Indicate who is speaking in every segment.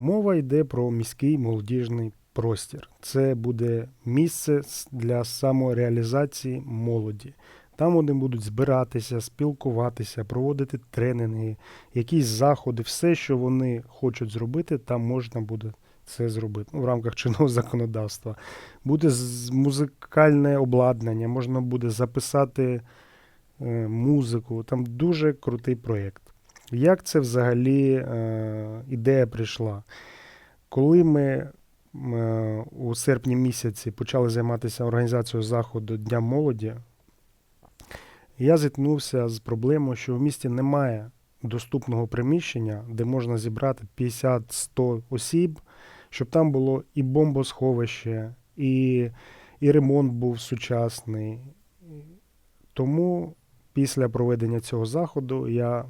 Speaker 1: Мова йде про міський молодіжний простір. Це буде місце для самореалізації молоді. Там вони будуть збиратися, спілкуватися, проводити тренінги, якісь заходи, все, що вони хочуть зробити, там можна буде це зробити ну, в рамках чинного законодавства. Буде музикальне обладнання, можна буде записати е, музику. Там дуже крутий проєкт. Як це взагалі е, ідея прийшла? Коли ми е, у серпні місяці почали займатися організацією заходу Дня молоді, я зіткнувся з проблемою, що в місті немає доступного приміщення, де можна зібрати 50-100 осіб, щоб там було і бомбосховище, і, і ремонт був сучасний. Тому після проведення цього заходу я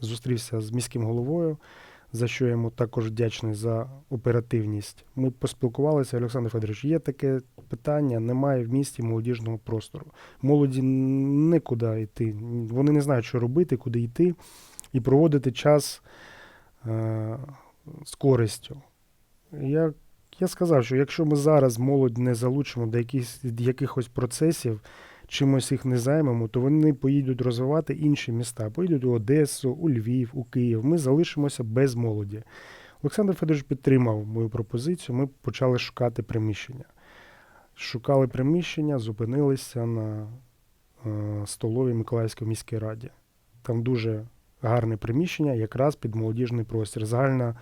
Speaker 1: зустрівся з міським головою, за що я йому також вдячний за оперативність. Ми поспілкувалися, Олександр Федорович, є таке питання, немає в місті молодіжного простору. Молоді нікуди йти. Вони не знають, що робити, куди йти, і проводити час е, з користю. Я, я сказав, що якщо ми зараз молодь не залучимо до якихось, якихось процесів, чимось їх не займемо, то вони поїдуть розвивати інші міста, поїдуть у Одесу, у Львів, у Київ. Ми залишимося без молоді. Олександр Федорович підтримав мою пропозицію. Ми почали шукати приміщення. Шукали приміщення, зупинилися на е, столовій Миколаївській міській раді. Там дуже гарне приміщення, якраз під молодіжний простір. Загальна,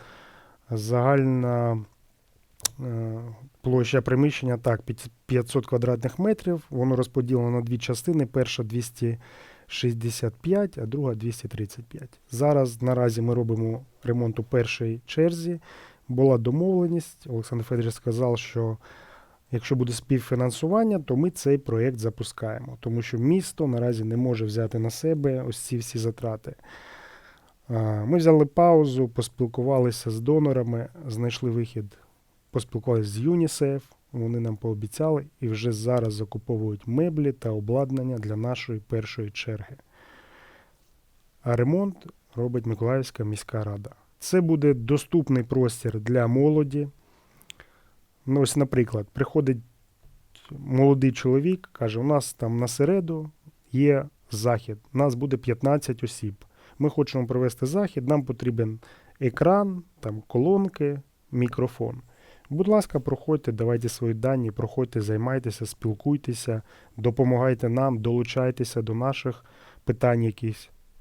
Speaker 1: загальна площа приміщення так, під 500 квадратних метрів. Воно розподілено на дві частини. Перша 265, а друга 235. Зараз наразі ми робимо ремонт у першій черзі. Була домовленість. Олександр Федорович сказав, що якщо буде співфінансування, то ми цей проєкт запускаємо, тому що місто наразі не може взяти на себе ось ці всі затрати. Ми взяли паузу, поспілкувалися з донорами, знайшли вихід, поспілкувалися з ЮНІСЕФ. Вони нам пообіцяли і вже зараз закуповують меблі та обладнання для нашої першої черги. А ремонт робить Миколаївська міська рада. Це буде доступний простір для молоді. Ну, ось, наприклад, приходить молодий чоловік, каже: у нас там на середу є захід, нас буде 15 осіб. Ми хочемо провести захід, нам потрібен екран, там колонки, мікрофон. Будь ласка, проходьте, давайте свої дані, проходьте, займайтеся, спілкуйтеся, допомагайте нам, долучайтеся до наших питань якісь.